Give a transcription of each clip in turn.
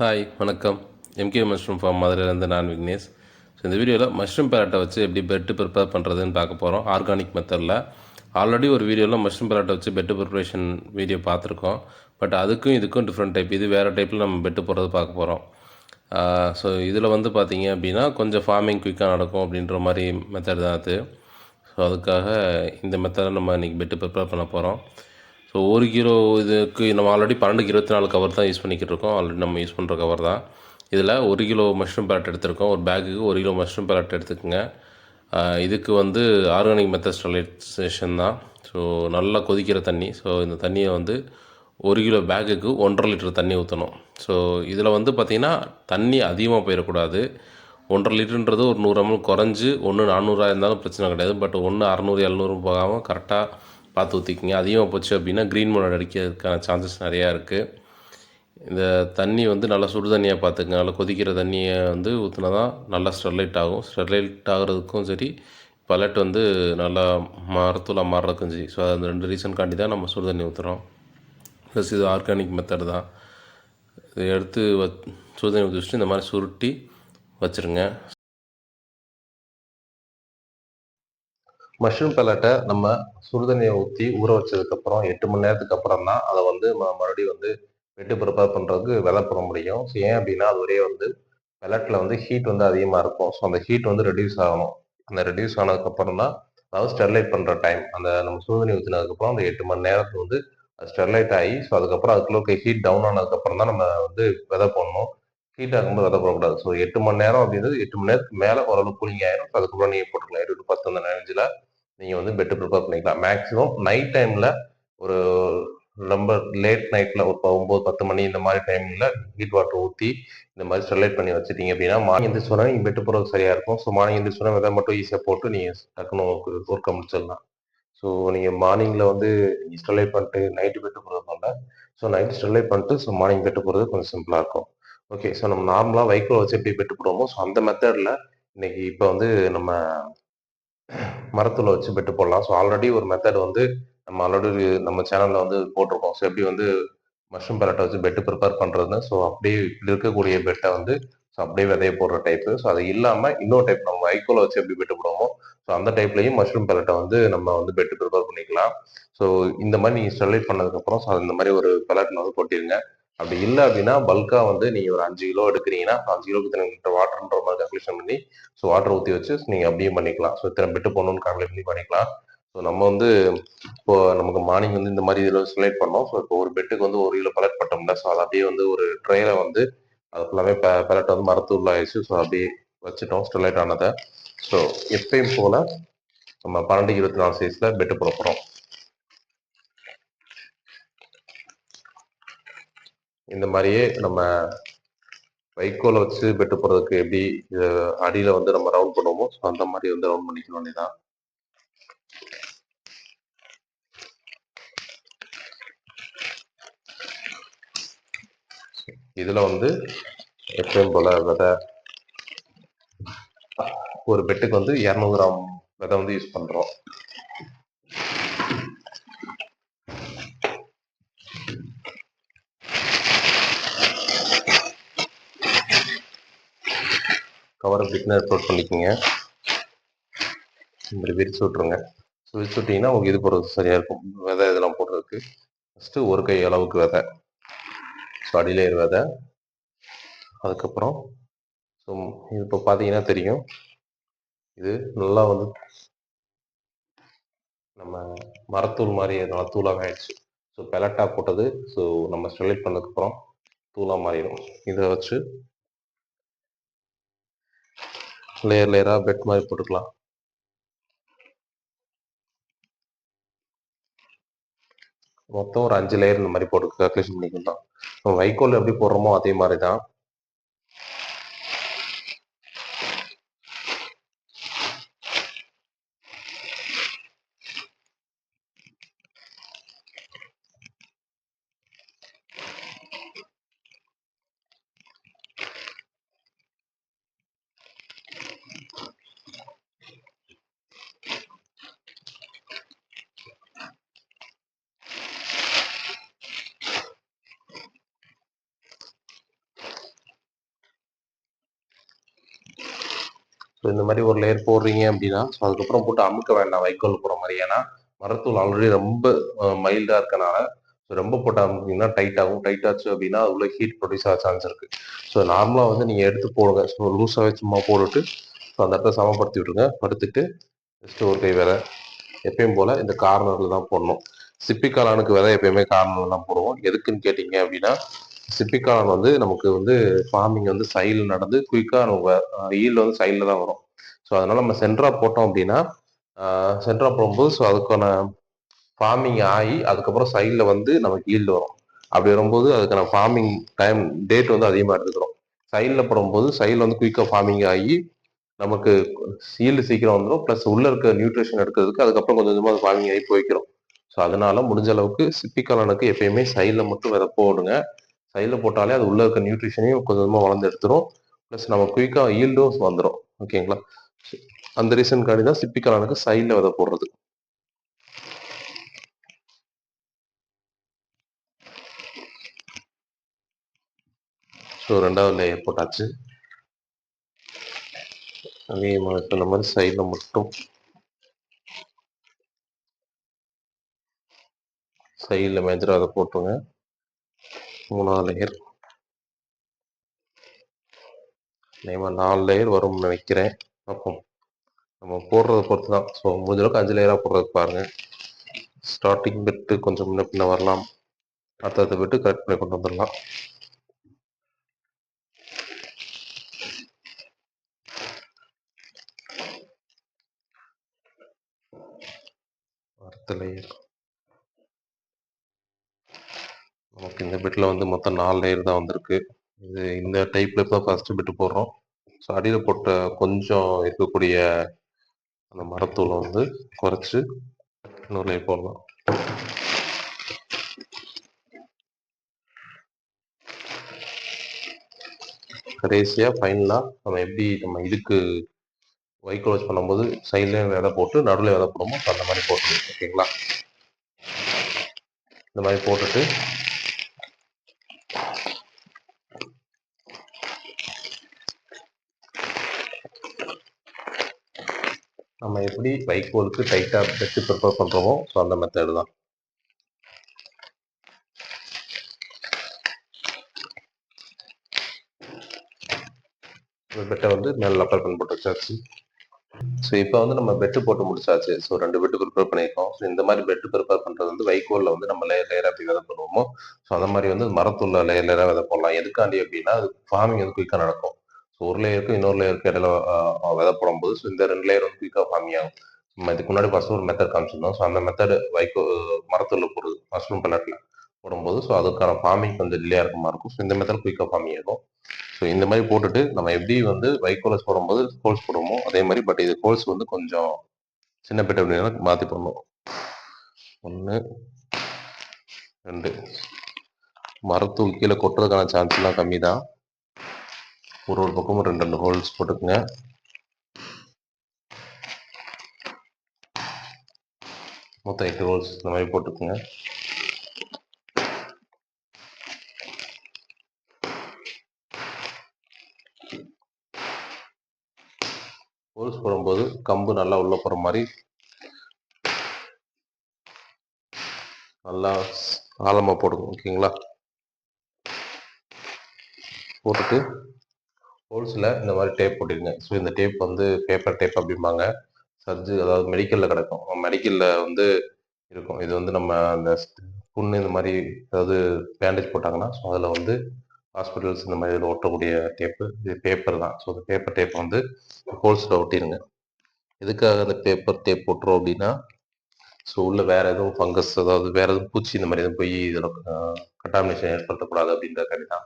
Hi வணக்கம். MK mushroom form மதுரையிலேருந்து நான் விக்னேஷ். ஸோ இந்த வீடியோவில் மஷ்ரூம் பேரட்டை வச்சு எப்படி பெட்டு ப்ரிப்பேர் பண்ணுறதுன்னு பார்க்க போகிறோம் ஆர்கானிக் மெத்தடில் ஆல்ரெடி ஒரு வீடியோவில் மஷ்ரூம் பேரட்டை வச்சு பெட்டு ப்ரிப்பரேஷன் வீடியோ பார்த்துருக்கோம். பட் அதுக்கும் இதுக்கும் டிஃப்ரெண்ட் டைப் இது வேறு டைப்பில் நம்ம பெட்டு போடுறது பார்க்க போகிறோம் ஸோ இதில் வந்து பார்த்தீங்க அப்படின்னா கொஞ்சம் ஃபார்மிங் குயிக்காக நடக்கும் அப்படின்ற மாதிரி மெத்தட் தான் அது. ஸோ அதுக்காக இந்த மெத்தடை நம்ம இன்றைக்கி பெட்டு ப்ரிப்பேர் பண்ண போகிறோம் ஸோ ஒரு கிலோ இதுக்கு நம்ம ஆல்ரெடி பன்னெண்டுக்கு இருபத்தி நாலு கவர் தான் யூஸ் பண்ணிக்கிட்டு இருக்கோம் ஆல்ரெடி நம்ம யூஸ் பண்ணுற கவர் தான். இதில் ஒரு கிலோ மஷ்ரூம் பேலட் எடுத்திருக்கோம். ஒரு பேக்குக்கு ஒரு கிலோ மஷ்ரூம் பேலட் எடுத்துக்கோங்க. இதுக்கு வந்து ஆர்கானிக் மெத்தட் தான். ஸோ நல்லா கொதிக்கிற தண்ணி. ஸோ இந்த தண்ணியை வந்து ஒரு கிலோ பேக்குக்கு ஒன்றரை லிட்டர் தண்ணி ஊற்றணும் ஸோ இதில் வந்து பார்த்திங்கன்னா தண்ணி அதிகமாக போயிடக்கூடாது. ஒன்றரை லிட்டருன்றது ஒரு நூறு ml குறைஞ்சி ஒன்று நானூறா இருந்தாலும் பிரச்சனை கிடையாது. பட் ஒன்று அறநூறு எழுநூறு போகாமல் கரெக்டாக பார்த்து ஊற்றிக்கிங்க அதிகமாக போச்சு அப்படின்னா க்ரீன் மோட் அடிக்கிறதுக்கான சான்சஸ் நிறையா இருக்குது இந்த தண்ணி வந்து நல்லா சுடு தண்ணியாக பார்த்துக்குங்க. நல்லா கொதிக்கிற தண்ணியை வந்து ஊற்றினா தான் நல்லா ஸ்டெர்லைட் ஆகும். ஸ்டெர்லைட் ஆகிறதுக்கும் சரி பலட் வந்து நல்லா மரத்தூளாக மாறுறதுக்கும் சரி. ஸோ அந்த ரெண்டு ரீசன்காண்டி தான் நம்ம சுடு தண்ணி ஊற்றுறோம் ப்ளஸ் இது ஆர்கானிக் மெத்தட் தான். இதை எடுத்து வ சுடு தண்ணி ஊற்றி வச்சுட்டு இந்த மாதிரி சுருட்டி வச்சுருங்க. மஷ்ரூம் பெலட்டை நம்ம சுடுதண்ணியை ஊற்றி ஊற வச்சதுக்கப்புறம் எட்டு மணி நேரத்துக்கு அப்புறம் தான் அதை வந்து ம- மறுபடியும் வந்து வெட்டு ப்ரிப்பேர் பண்ணுறதுக்கு வெலை போட முடியும். ஸோ ஏன் அப்படின்னா அது ஒரே வந்து பெலட்டில் வந்து ஹீட் வந்து அதிகமாக இருக்கும். ஸோ அந்த ஹீட் வந்து ரெடியூஸ் ஆகணும். அந்த ரெடியூஸ் ஆனதுக்கப்புறம் தான் அதாவது ஸ்டெர்லைட் பண்ணுற டைம் அந்த நம்ம சுடுதண்ணி ஊற்றினதுக்கப்புறம் அந்த எட்டு மணி நேரத்துக்கு வந்து ஸ்டெர்லைட் ஆகி ஸோ அதுக்கப்புறம் அதுக்குள்ள ஹீட் டவுன் ஆனதுக்கப்புறம் தான் நம்ம வந்து விதை போடணும். ஹீட் ஆகும்போது விதை போடக்கூடாது. ஸோ எட்டு மணி நேரம் அப்படின்றது எட்டு மணி நேரத்துக்கு மேலே ஓரளவு கூலிங் ஆயிரும். அதுக்கப்புறம் நீங்கள் போட்டுக்கலாம். இருபது பத்து அந்த ரேஞ்சில் நீங்கள் வந்து பெட்டு ப்ரிப்பேர் பண்ணிக்கலாம். மேக்ஸிமம் நைட் டைமில் ஒரு ரொம்ப லேட் நைட்டில் ஒரு ப- ஒன்பது பத்து மணி இந்த மாதிரி டைமில் ஹீட் வாட்டர் ஊற்றி இந்த மாதிரி ஸ்டெர்லைட் பண்ணி வச்சிட்டீங்க அப்படின்னா மார்னிங் எந்திரிச்சு சொன்னால் நீங்கள் பெட்டு போகிறது சரியாக இருக்கும். ஸோ மார்னிங் எந்திரிச்சு சொன்னால் விதை மட்டும் ஈஸியாக போட்டு நீங்கள் டக்குன்னு ஒர்க் முடிச்சிடலாம். ஸோ நீங்கள் மார்னிங்கில் வந்து ஸ்டெர்லைட் பண்ணிட்டு நைட்டு பெட்டு போடுறதுனால ஸோ நைட்டு ஸ்டெர்லைட் பண்ணிட்டு ஸோ மார்னிங் பெட்டு போடுறது கொஞ்சம் சிம்பிளாக இருக்கும். ஓகே ஸோ நம்ம நார்மலாக வைக்கோல் வச்சு எப்படி பெட்டு போடுவோமோ ஸோ அந்த மெத்தடில் இன்னைக்கு இப்போ வந்து நம்ம மரத்துல வச்சு பெட்டு போடலாம். ஸோ ஆல்ரெடி ஒரு மெத்தட் வந்து நம்ம ஆல்ரெடி நம்ம சேனல்ல வந்து போட்டிருக்கோம். ஸோ எப்படி வந்து மஷ்ரூம் பேலட்டை வச்சு பெட்டு ப்ரிப்பேர் பண்றதுன்னு ஸோ அப்படியே இப்படி இருக்கக்கூடிய பெட்டை வந்து ஸோ அப்படியே விதைய போடுற டைப்பு ஸோ அது இல்லாம இன்னொரு டைப் நம்ம வைக்கோல வச்சு எப்படி பெட்டு போடுவோமோ ஸோ அந்த டைப்லயும் மஷ்ரூம் பேலட்டை வந்து நம்ம வந்து பெட்டு ப்ரிப்பேர் பண்ணிக்கலாம். ஸோ இந்த மாதிரி நீங்க ஸ்டெர்லைட் பண்ணதுக்கப்புறம் ஸோ இந்த மாதிரி ஒரு பேலட் வந்து கொட்டிருங்க. அப்படி இல்லை அப்படின்னா பல்காக வந்து நீங்கள் ஒரு அஞ்சு கிலோ எடுக்கிறீங்கன்னா அஞ்சு கிலோக்கு இத்தனை லிட்டர் வாட்டர்ன்ற மாதிரி கல்குலேஷன் பண்ணி ஸோ வாட்டர் ஊற்றி வச்சு நீங்கள் அப்படியே பண்ணிக்கலாம். ஸோ இத்தனை பெட்டு போகணும்னு கால்குலேட் பண்ணி பண்ணிக்கலாம். ஸோ நம்ம வந்து இப்போ நமக்கு மார்னிங் வந்து இந்த மாதிரி இதில் செலக்ட் பண்ணோம். ஸோ இப்போ ஒரு பெட்டுக்கு வந்து ஒரு கிலோ பலட் பட்டோம்ல ஸோ அதை அப்படியே வந்து ஒரு ட்ரெயில வந்து அது ஃபுல்லாமே பலட் வந்து மரத்தூள் உள்ளாயிடுச்சு ஸோ அப்படியே வச்சுட்டோம் ஸ்டெர்லைட் ஆனதை. ஸோ எப்பயும் போல் நம்ம பன்னெண்டு இருபத்தி நாலு சைஸில் பெட்டு போட போகிறோம் இந்த மாதிரியே நம்ம வைக்கோல வச்சு பெட்டு போடுறதுக்கு எப்படி இது அடியில வந்து நம்ம ரவுண்ட் பண்ணுவோமோ ஸோ அந்த மாதிரி வந்து ரவுண்ட் பண்ணிக்க வேண்டியதான் இதுல வந்து எப்பயும் போல விதை ஒரு பெட்டுக்கு வந்து இரநூறு கிராம் விதை வந்து யூஸ் பண்றோம். கவரை பிட்னர் போட் பண்ணிக்கோங்க. இந்த மாதிரி விரிச்சு விட்ருங்க ஸோ விரிச்சு விட்டீங்கன்னா உங்களுக்கு இது போடுறது சரியாக இருக்கும். விதை இதெல்லாம் போடுறதுக்கு. ஃபஸ்ட்டு ஒரு கை அளவுக்கு விதை. ஸோ அடியிலேயர் விதை. அதுக்கப்புறம் ஸோ இது இப்போ பார்த்தீங்கன்னா தெரியும். இது நல்லா வந்து நம்ம மரத்தூள் மாதிரி நல்லா தூளாக ஆயிடுச்சு. ஸோ பெலட்டா போட்டது. ஸோ நம்ம ஸ்டெர்லைட் பண்ணதுக்கப்புறம் தூளாக மாறிடும். இதை வச்சு லேயர் லேயராக பெட் மாதிரி போட்டுக்கலாம். மொத்தம் ஒரு அஞ்சு லேயர் இந்த மாதிரி போட்டு கால்குலேஷன் பண்ணிக்கலாம். நம்ம வைக்கோல் எப்படி போடுறோமோ அதே மாதிரி தான் ஸோ இந்த மாதிரி ஒரு லேயர் போடுறீங்க அப்படின்னா ஸோ அதுக்கப்புறம் போட்டு அமுக்க வேண்டாம் வைக்கோல் போகிற மாதிரி. ஏன்னா மரத்தூள் ஆல்ரெடி ரொம்ப மைல்டாக இருக்கனால ஸோ ரொம்ப போட்டு அமுக்கிங்கன்னா டைட் ஆகும். டைட் ஆச்சு அப்படின்னா அது உள்ள ஹீட் ப்ரொடியூஸ் ஆக சான்ஸ் இருக்குது ஸோ நார்மலாக வந்து நீங்கள் எடுத்து போடுங்க. ஸோ லூஸாகவே சும்மா போட்டுட்டு ஸோ அந்த இடத்த சமப்படுத்தி விட்ருங்க படுத்துட்டு ஜஸ்ட் ஒரு கை வேலை எப்பயும் போல் இந்த கார்னரில் தான் போடணும். சிப்பிக்காலானுக்கு விதை எப்பயுமே கார்னரில் தான் போடுவோம். எதுக்குன்னு கேட்டிங்க அப்படின்னா சிப்பிக்காளான் வந்து நமக்கு வந்து ஃபார்மிங் வந்து சைடில் நடந்து குயிக்காக நம்ம ஈல்டு வந்து சைடில் தான் வரும். ஸோ அதனால் நம்ம சென்ட்ரா போட்டோம் அப்படின்னா சென்ட்ரா போடும்போது ஸோ அதுக்கான ஃபார்மிங் ஆகி அதுக்கப்புறம் சைடில் வந்து நமக்கு ஈல்டு வரும். அப்படி வரும்போது அதுக்கான ஃபார்மிங் டைம் டேட் வந்து அதிகமாக எடுத்துக்கிறோம். சைடில் போடும்போது சைடில் வந்து குயிக்காக ஃபார்மிங் ஆகி நமக்கு ஈல்டு சீக்கிரம் வந்துடும் ப்ளஸ் உள்ளே இருக்க நியூட்ரிஷன் எடுக்கிறதுக்கு அதுக்கப்புறம் கொஞ்சம் கொஞ்சமாக ஃபார்மிங் ஆகி போய்க்கிறோம். ஸோ அதனால முடிஞ்ச அளவுக்கு சிப்பிக்காலனுக்கு எப்பயுமே சைடில் மட்டும் விதை போடுங்க. சைடில் போட்டாலே அது உள்ளே இருக்க நியூட்ரிஷனையும் கொஞ்சம் கொஞ்சமாக வளர்ந்து எடுத்துரும். ப்ளஸ் நம்ம குயிக்காக ஈல்டும் வந்துடும் ஓகேங்களா அந்த ரீசனுக்காண்டி தான் சிப்பிக்கலானுக்கு சைடில் விதை போடுறது. ஸோ ரெண்டாவது லேயர் போட்டாச்சு. அதே மாதிரி சொன்ன மாதிரி சைடில் மட்டும். சைடில் மேஜராக அதை போட்டுருங்க. மூணாவது லேயர் நேமா நாலு லேயர் வரும்னு நினைக்கிறேன். பார்ப்போம். நம்ம போடுறத பொறுத்து தான் ஸோ முடிஞ்ச அளவுக்கு அஞ்சு லேயராக போடுறதுக்கு பாருங்கள் ஸ்டார்டிங் பெட்டு கொஞ்சம் முன்ன பின்ன வரலாம். அடுத்தடுத்த பெட்டு கரெக்ட் பண்ணி கொண்டு வந்துடலாம் அடுத்த லேயர் நமக்கு இந்த பெட்டில் வந்து மொத்தம் நாலு லேயர் தான் வந்திருக்கு. இது இந்த டைப்பில் இப்போ ஃபஸ்ட்டு பெட்டு போடுறோம். ஸோ அடியில் போட்ட கொஞ்சம் இருக்கக்கூடிய அந்த மரத்தூளை வந்து குறைச்சி இன்னொரு லேயர் போடலாம். கடைசியாக ஃபைனலாக நம்ம எப்படி நம்ம இதுக்கு வைக்கோல் வச்சு பண்ணும்போது சைட்லேயும் விதை போட்டு நடுவில் விதை போடுமோ அந்த மாதிரி போட்டுருவோம் ஓகேங்களா? இந்த மாதிரி போட்டுட்டு நம்ம எப்படி வைக்கோலுக்கு டைட்டாக பெட்டு ப்ரிப்பேர் பண்ணுறோமோ ஸோ அந்த மெத்தடு தான். பெட்டை வந்து மேலே லப்பர் பண்ணி போட்டு வச்சாச்சு. ஸோ இப்போ வந்து நம்ம பெட்டு போட்டு முடிச்சாச்சு. ஸோ ரெண்டு பெட்டு ப்ரிப்பேர் பண்ணியிருக்கோம். ஸோ இந்த மாதிரி பெட்டு ப்ரிப்பேர் பண்ணுறது வந்து வைக்கோலில் வந்து நம்ம லேயர் லேயராக எப்படி விதை பண்ணுவோமோ ஸோ அந்த மாதிரி வந்து மரத்துள்ள லேயர் லேயராக விதை போடலாம். எதுக்காண்டி அப்படின்னா அது ஃபார்மிங் வந்து குயிக்காக நடக்கும். ஸோ ஒரு லேயருக்கும் இன்னொரு லேயருக்கு இடையில ஆஹ், விதை போடும்போது ஸோ இந்த ரெண்டு லேயர் வந்து குயிக்காக ஃபார்மி ஆகும். இதுக்கு முன்னாடி ஃபர்ஸ்ட் ஒரு மெத்தட் காமிச்சிருந்தோம். ஸோ அந்த மெத்தட் வைக்கோ மரத்துள்ள போடுறது மஷ்ரூம் பல்லட்டில் போடும்போது ஸோ அதுக்கான ஃபார்மிங் கொஞ்சம் டிலே இருக்க மாதிரி இருக்கும். ஸோ இந்த மெத்தட் குயிக்காக ஃபார்மிங் ஆகும் ஸோ இந்த மாதிரி போட்டுட்டு நம்ம எப்படி வந்து வைக்கோலஸ் போடும்போது கோல்ஸ் போடுவோமோ அதே மாதிரி பட் இது கோல்ஸ் வந்து கொஞ்சம் சின்ன பெட்டை அப்படின்னு மாற்றி போடணும். ஒன்று ரெண்டு. மரத்தூள் கீழே கொட்டுறதுக்கான சான்ஸ்லாம் கம்மி தான் ஒரு ஒரு பக்கமும் ரெண்டு ரெண்டு ஹோல்ஸ் போட்டுக்குங்க. மொத்தம் எட்டு ஹோல்ஸ் இந்த மாதிரி போட்டுக்குங்க. ஹோல்ஸ் போடும்போது கம்பு நல்லா உள்ள போகிற மாதிரி நல்லா ஆழமாக போடுங்க ஓகேங்களா போட்டுட்டு ஹோல்ஸில் இந்த மாதிரி டேப் போட்டிருங்க ஸோ இந்த டேப் வந்து பேப்பர் டேப் அப்படிம்பாங்க. சர்ஜு அதாவது மெடிக்கலில் கிடக்கும். மெடிக்கலில் வந்து இருக்கும். இது வந்து நம்ம அந்த புண்ணு இந்த மாதிரி அதாவது பேண்டேஜ் போட்டாங்கன்னா ஸோ அதில் வந்து ஹாஸ்பிட்டல்ஸ் இந்த மாதிரி இதில் ஒட்டக்கூடிய டேப்பு இது பேப்பர் தான். ஸோ இந்த பேப்பர் டேப் வந்து ஹோல்ஸில் ஒட்டிடுங்க எதுக்காக அந்த பேப்பர் டேப் போட்டுரும் அப்படின்னா ஸோ உள்ள வேற எதுவும் ஃபங்கஸ் அதாவது வேற எதுவும் பூச்சி இந்த மாதிரி எதுவும் போய் இதில் கட்டாமினேஷன் ஏற்படுத்தக்கூடாது அப்படின்றக்காண்டி தான்.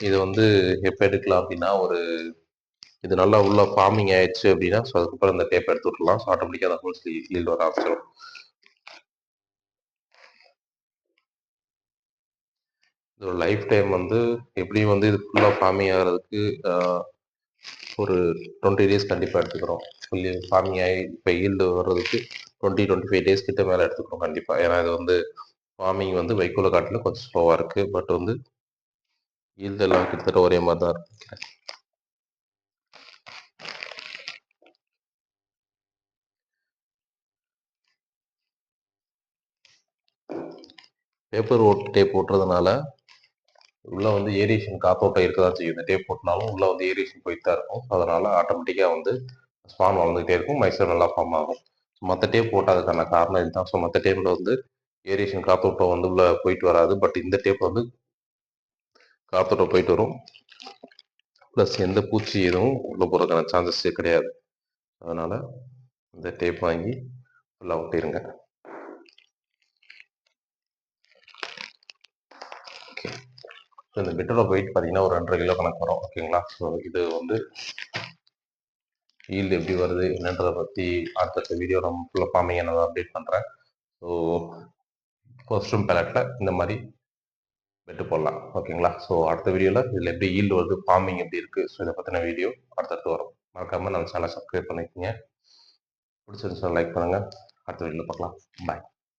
இது வந்து எப்போ எடுக்கலாம் அப்படின்னா ஒரு இது நல்லா உள்ள ஃபார்மிங் ஆயிடுச்சு அப்படின்னா ஸோ அதுக்கப்புறம் இந்த டேப் எடுத்து விட்டுலாம் ஸோ ஆட்டோமேட்டிக்காக அந்த ஹோல்ஸ் லீல் வர ஆரம்பிச்சிடும் இதோட லைஃப் டைம் வந்து எப்படியும் வந்து இது ஃபுல்லாக ஃபார்மிங் ஆகிறதுக்கு ஒரு டுவெண்ட்டி டேஸ் கண்டிப்பாக எடுத்துக்கிறோம். ஃபுல்லி ஃபார்மிங் ஆகி இப்போ ஈல்டு வர்றதுக்கு டுவெண்ட்டி டுவெண்ட்டி ஃபைவ் டேஸ் கிட்ட மேலே எடுத்துக்கிறோம் கண்டிப்பாக ஏன்னா இது வந்து ஃபார்மிங் வந்து வைக்கோல காட்டில் கொஞ்சம் ஸ்லோவாக இருக்குது பட் வந்து ஈல்டு எல்லாம் கிட்டத்தட்ட ஒரே மாதிரி தான் இருக்கும் பேப்பர் ஓட் டேப் ஓட்டுறதுனால உள்ளே வந்து ஏரியேஷன் காத்தோட்டம் இருக்க தான் செய்யும். இந்த டேப் போட்டினாலும் உள்ளே வந்து ஏரியேஷன் போயிட்டு தான் இருக்கும். அதனால் ஆட்டோமேட்டிக்காக வந்து ஸ்பான் வளர்ந்துகிட்டே இருக்கும். மைசூர் நல்லா ஃபார்ம் ஆகும். மற்ற டேப் போட்டதுக்கான காரணம் இதுதான். ஸோ மற்ற டேப்பில் வந்து ஏரியேஷன் காத்தோட்டம் வந்து உள்ளே போயிட்டு வராது. பட் இந்த டேப் வந்து காற்றோட போயிட்டு வரும். ப்ளஸ் எந்த பூச்சி எதுவும் உள்ள போகிறதுக்கான சான்சஸே கிடையாது. அதனால் இந்த டேப் வாங்கி ஃபுல்லாக ஒட்டிடுங்க ஓகே ஸோ இந்த பெட்டரோட வெயிட் பார்த்தீங்கன்னா ஒரு ரெண்டரை கிலோ கணக்கு வரும். ஓகேங்களா ஸோ இது வந்து ஈல்டு எப்படி வருது என்னன்றதை பற்றி அடுத்தடுத்த வீடியோ நம்ம ஃபுல்லாக ஃபார்மிங் என்னதை அப்டேட் பண்ணுறேன் ஸோ ஃபர்ஸ்ட் ரூம் பேலட்டில் இந்த மாதிரி பெட்டு போடலாம். ஓகேங்களா? ஸோ அடுத்த வீடியோவில் இதில் எப்படி ஈல்டு வருது ஃபார்மிங் எப்படி இருக்குது ஸோ இதை பற்றின வீடியோ அடுத்தடுத்து வரும். மறக்காமல் நம்ம சேனலை சப்ஸ்கிரைப் பண்ணிக்கோங்க. பிடிச்சிருந்துச்சுன்னா லைக் பண்ணுங்கள் அடுத்த வீடியோவில் பார்க்கலாம். பாய்